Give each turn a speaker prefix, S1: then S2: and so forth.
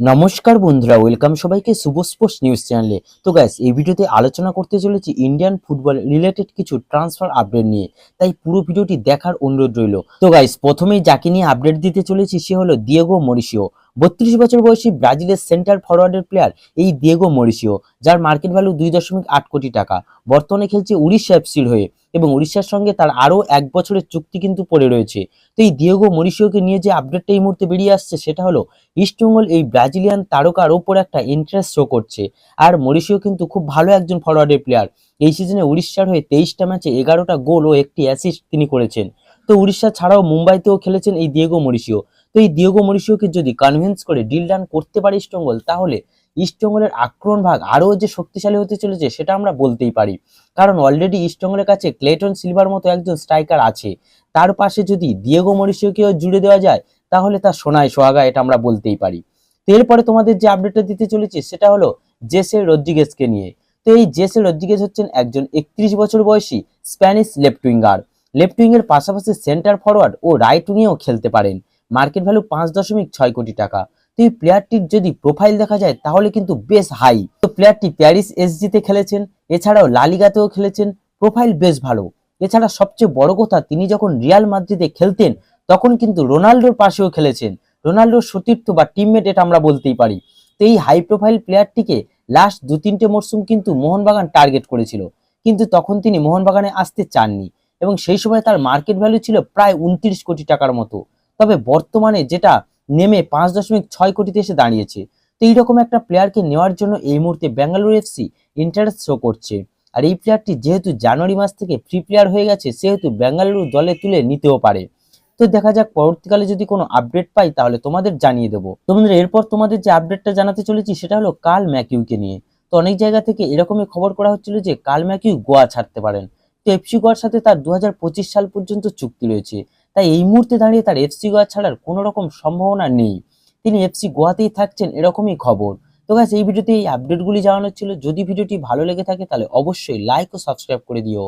S1: নমস্কার বন্ধুরা, ওয়েলকাম সবাইকে শুভ স্পোর্টস নিউজ চ্যানেলে। তো গ্যাস এই ভিডিওতে আলোচনা করতে চলেছি ইন্ডিয়ান ফুটবল রিলেটেড কিছু ট্রান্সফার আপডেট নিয়ে। তাই পুরো ভিডিওটি দেখার অনুরোধ রইল। তো গাইস প্রথমেই যাকে নিয়ে আপডেট দিতে চলেছি সে হলো দিয়েগো মরিসিও বত্রিশ বছর বয়সী ব্রাজিলের সেন্টার ফরওয়ার্ডের প্লেয়ার এই দিয়েগো মরিসিও, যার মার্কেট ভ্যালু দুই দশমিক আট কোটি টাকা। বর্তমানে খেলছে উড়িষ্যা এফসির হয়ে এবং উড়িষ্যার সঙ্গে তার আরও এক বছরের চুক্তি কিন্তু পড়ে রয়েছে। তো এই দিয়েগো মরিসিওকে নিয়ে যে আপডেটটা এই মুহূর্তে বেরিয়ে আসছে সেটা হলো ইস্টবেঙ্গল এই ব্রাজিলিয়ান তারকার ওপর একটা ইন্টারেস্ট শো করছে। আর মরিসিও কিন্তু খুব ভালো একজন ফরওয়ার্ডের প্লেয়ার। এই সিজনে উড়িষ্যার হয়ে তেইশটা ম্যাচে এগারোটা গোল ও একটি অ্যাসিস্ট তিনি করেছেন। তো উড়িষ্যা ছাড়াও মুম্বাইতেও খেলেছেন এই দিয়েগো মরিসিও। তো এই দিয়েগো মরিসিওকে যদি কনভিন্স করে ডিল ডান করতে পারে ইস্টবেঙ্গল তাহলে ইস্টবেঙ্গলের আক্রমণ ভাগ আরও যে শক্তিশালী হতে চলেছে সেটা আমরা বলতেই পারি। কারণ অলরেডি ইস্টবেঙ্গলের কাছে ক্লেটন সিলভার মতো একজন স্ট্রাইকার আছে। তার পাশে যদি দিয়েগো মরিসিওকেও জুড়ে দেওয়া যায়, তাহলে তার সোনায় সোহাগা, এটা আমরা বলতেই পারি। তো এরপরে তোমাদের যে আপডেটটা দিতে চলেছি, সেটা হলো জেসে রদ্রিগেসকে নিয়ে। তো এই জেসে রদ্রিগেস হচ্ছেন একজন একত্রিশ বছর বয়সী Spanish left winger left wing এর পাশাপাশি সেন্টার ফরওয়ার্ড ও রাইট উইংয়েও খেলতে পারেন। মার্কেট ভ্যালু পাঁচ দশমিক ছয় কোটি টাকা। তো এই প্লেয়ারটির যদি প্রোফাইল দেখা যায়, তাহলে কিন্তু বেশ হাই। তো প্লেয়ারটি প্যারিস এসজিতে খেলেছেন, এছাড়াও লালিগাতেও খেলেছেন, প্রোফাইল বেশ ভালো। এছাড়া সবচেয়ে বড় কথা, তিনি যখন রিয়াল মাদ্রিদে খেলতেন, তখন কিন্তু রোনাল্ডোর পাশেও খেলেছেন। রোনাল্ডোর সতীর্থ বা টিমমেট এটা আমরা বলতেই পারি। তো এই হাই প্রোফাইল প্লেয়ারটিকে লাস্ট দু তিনটে মরশুম কিন্তু মোহনবাগান টার্গেট করেছিল। কিন্তু তখন তিনি মোহনবাগানে আসতে চাননি এবং সেই সময় তার মার্কেট ভ্যালু ছিল প্রায় উনত্রিশ কোটি টাকার মতো। তবে বর্তমানে যেটা নেমে পাঁচ দশমিক ছয় কোটিতে এসে দাঁড়িয়েছে, তো এইরকম একটা প্লেয়ারকে নেওয়ার জন্য এই মুহূর্তে বেঙ্গালুরু এফসি ইন্টারেস্ট শো করছে। আর এই প্লেয়ারটি যেহেতু জানুয়ারি মাস থেকে ফ্রি প্লেয়ার হয়ে গেছে, সেহেতু বেঙ্গালুরু দলে তুলে নিতেও পারে। তো দেখা যাক, পরবর্তীকালে যদি কোনো আপডেট পাই, তাহলে তোমাদের জানিয়ে দেবো। তোমাদের এরপর তোমাদের যে আপডেটটা জানাতে চলেছি, সেটা হলো কাল ম্যাকিউকে নিয়ে। তো অনেক জায়গা থেকে এরকমই খবর করা হচ্ছিল যে কাল ম্যাকিউ গোয়া ছাড়তে পারেন। তো এফসি গোয়ার সাথে তার দু হাজার পঁচিশ সাল পর্যন্ত চুক্তি রয়েছে। তাই এই মুহূর্তে দাঁড়িয়ে তার এফসি গোয়া ছাড়ার কোনো রকম সম্ভাবনা নেই। তিনি এফসি গোয়াতেই থাকছেন এরকমই খবর। তো গাছ এই ভিডিওতে এই আপডেটগুলি জানানোর ছিল। যদি ভিডিওটি ভালো লেগে থাকে তাহলে অবশ্যই লাইক ও সাবস্ক্রাইব করে দিও।